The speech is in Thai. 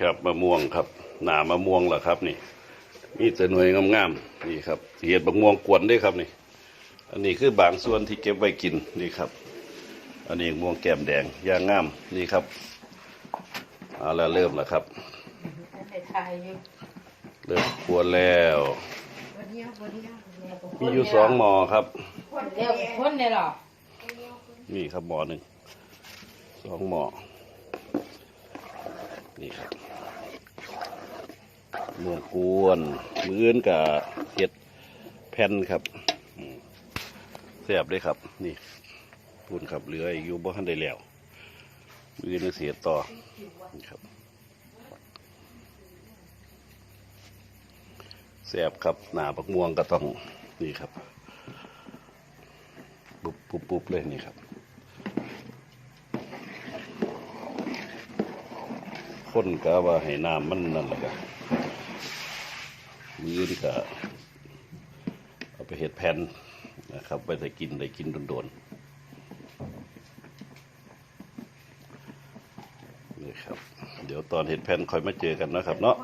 ครับมะม่วงครับ หนามะม่วงเหรอครับนี่มีแต่หน่วยงามๆนี่ครับเห็ดมะม่วงกวนด้วยครับนี่ อันนี้คือบางส่วนที่เก็บไว้กินนี่ครับ อันนี้ม่วงแก้มแดงย่างงามนี่ครับเอาละเริ่มแล้วครับในไทยอยู่เริ่มกวนแล้ววันนี้วันนี้มีอยู่สองหมอครับเดี๋ยวคนเนี่ยหรอนี่ครับหมอหนึ่งสองหมอ นี่ครับม่วงกวนมืออื่นกับเห็ดแผ่นครับแซ่บเลยครับ นี่พูนครับเหลืออีกอยู่บ่ทันได้แล้วมืออื่นเสียต่อนี่ครับแซ่บครับหนาปักม่วงก็ต้องนี่ครับ ปุบปุบปุบเลยนี่ครับ คนก็ว่าให้น้ำมันนั่นแหละก็มือนี่ก็เอาไปเห็ดแผ่นนะครับไปได้กินได้กินโดนๆนี่ครับ เดี๋ยวตอนเห็ดแผ่นค่อยมาเจอกันนะครับเนาะ